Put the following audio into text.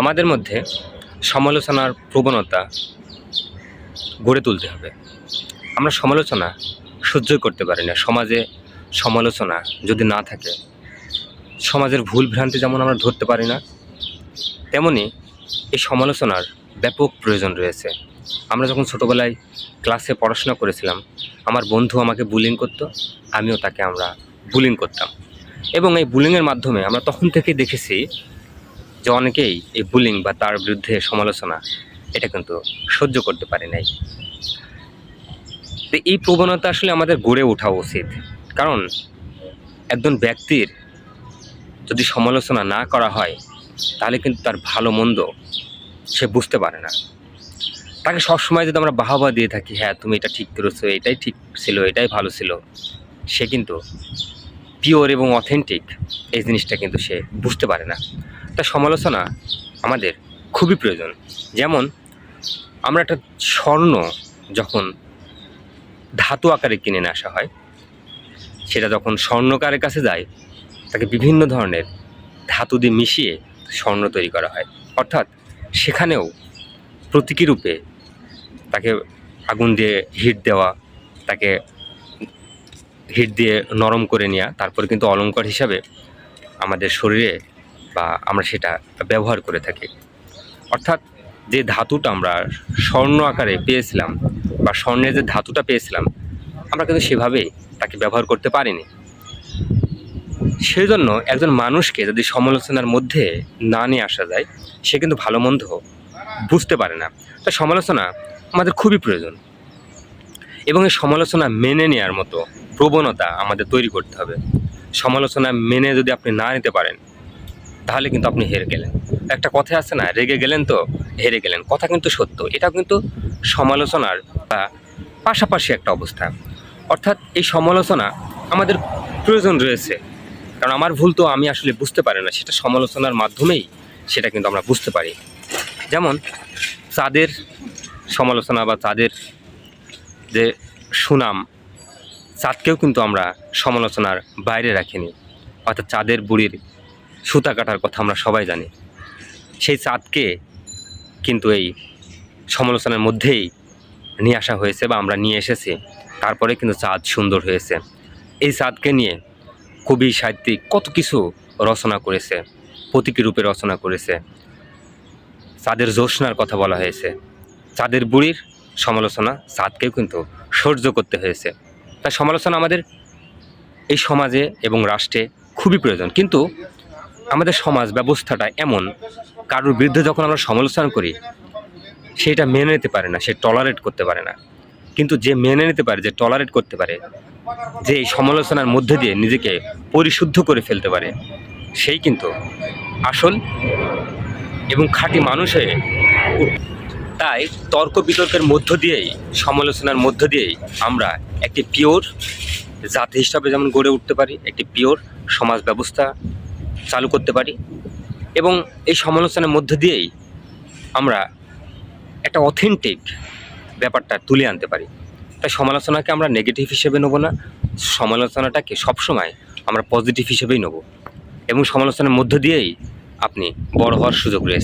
আমাদের মধ্যে সমালোচনার প্রবণতা গড়ে তুলতে হবে। আমরা সমালোচনা সহ্য করতে পারি না। সমাজে সমালোচনা যদি না থাকে, সমাজের ভুল ভ্রান্তি যেমন আমরা ধরতে পারি না, তেমনি এই সমালোচনার ব্যাপক প্রয়োজন রয়েছে। আমরা যখন ছোটোবেলায় ক্লাসে পড়াশোনা করেছিলাম, আমার বন্ধু আমাকে বুলিং করতো, আমিও তাকে আমরা বুলিং করতাম। এবং এই বুলিংয়ের মাধ্যমে আমরা তখন থেকে দেখেছি যে অনেকেই এই বুলিং বা তার বিরুদ্ধে সমালোচনা, এটা কিন্তু সহ্য করতে পারে নাই। তো এই প্রবণতা আসলে আমাদের গড়ে ওঠা উচিত। কারণ একজন ব্যক্তির যদি সমালোচনা না করা হয়, তাহলে কিন্তু তার ভালো মন্দ সে বুঝতে পারে না। তাকে সবসময় যদি আমরা বাহাবা দিয়ে থাকি হ্যাঁ তুমি এটা ঠিক করেছ, এটাই ঠিক ছিল, এটাই ভালো ছিল, সে কিন্তু পিওর এবং অথেন্টিক এই জিনিসটা কিন্তু সে বুঝতে পারে না। তা সমালোচনা আমাদের খুবই প্রয়োজন। যেমন, আমরা একটা স্বর্ণ যখন ধাতু আকারে কিনে নিয়ে আসা হয়, সেটা যখন স্বর্ণকারের কাছে যায়, তাকে বিভিন্ন ধরনের ধাতু দিয়ে মিশিয়ে স্বর্ণ তৈরি করা হয়। অর্থাৎ সেখানেও প্রতীকী রূপে তাকে আগুন দিয়ে হিট দেওয়া, তাকে হিট দিয়ে নরম করে নেওয়া তারপরে কিন্তু অলঙ্কার হিসাবে আমাদের শরীরে বা আমরা সেটা ব্যবহার করে থাকি। অর্থাৎ যে ধাতুটা আমরা স্বর্ণ আকারে পেয়েছিলাম বা স্বর্ণের যে ধাতুটা পেয়েছিলাম, আমরা কিন্তু সেভাবেই তাকে ব্যবহার করতে পারিনি। সেই জন্য একজন মানুষকে যদি সমালোচনার মধ্যে না নিয়ে আসা যায়, সে কিন্তু ভালো মন্দ বুঝতে পারে না। তা সমালোচনা আমাদের খুবই প্রয়োজন। এবং এই সমালোচনা মেনে নেওয়ার মতো প্রবণতা আমাদের তৈরি করতে হবে। সমালোচনা মেনে যদি আপনি না নিতে পারেন তাহলে কিন্তু আপনি হেরে গেলেন। একটা কথা আছে না, রেগে গেলেন তো হেরে গেলেন। কথা কিন্তু সত্য। এটা কিন্তু সমালোচনার বা পাশাপাশি একটা অবস্থা। অর্থাৎ এই সমালোচনা আমাদের প্রয়োজন রয়েছে। কারণ আমার ভুল তো আমি আসলে বুঝতে পারি না। সেটা সমালোচনার মাধ্যমেই সেটা কিন্তু আমরা বুঝতে পারি। যেমন, চাঁদের সমালোচনা বা চাঁদের যে সুনাম, চাঁদকেও কিন্তু আমরা সমালোচনার বাইরে রাখিনি। অর্থাৎ চাঁদের বুড়ির সুতা কাটার কথা আমরা সবাই জানি। সেই চাঁদকে কিন্তু এই সমালোচনার মধ্যেই নিয়ে আসা হয়েছে বা আমরা নিয়ে এসেছি। তারপরে কিন্তু চাঁদ সুন্দর হয়েছে। এই চাঁদকে নিয়ে কবি, সাহিত্যিক কত কিছু রচনা করেছে, প্রতীকী রূপে রচনা করেছে। চাঁদের জ্যোৎস্নার কথা বলা হয়েছে। চাঁদের বুড়ির সমালোচনা চাঁদকেও কিন্তু সহ্য করতে হয়েছে। তাই সমালোচনা আমাদের এই সমাজে এবং রাষ্ট্রে খুবই প্রয়োজন। কিন্তু আমাদের সমাজ ব্যবস্থাটা এমন, কারোর বিরুদ্ধে যখন আমরা সমালোচনা করি, সেটা মেনে নিতে পারে না, সে টলারেট করতে পারে না। কিন্তু যে মেনে নিতে পারে, যে টলারেট করতে পারে, যে এই সমালোচনার মধ্যে দিয়ে নিজেকে পরিশুদ্ধ করে ফেলতে পারে, সেই কিন্তু আসল এবং খাঁটি মানুষ হয়ে তাই তর্ক বিতর্কের মধ্য দিয়েই, সমালোচনার মধ্য দিয়েই আমরা একটি পিওর জাতি হিসাবে যেমন গড়ে উঠতে পারি, একটি পিওর সমাজ ব্যবস্থা চালু করতে পারি। এবং এই সমালোচনার মধ্যে দিয়েই আমরা একটা অথেন্টিক ব্যাপারটা তুলে আনতে পারি। তাই সমালোচনাকে আমরা নেগেটিভ হিসেবে নেব না, সমালোচনাটাকে সবসময় আমরা পজিটিভ হিসেবেই নেব। এবং সমালোচনার মধ্যে দিয়েই আপনি বড় হওয়ার সুযোগ রয়েছে।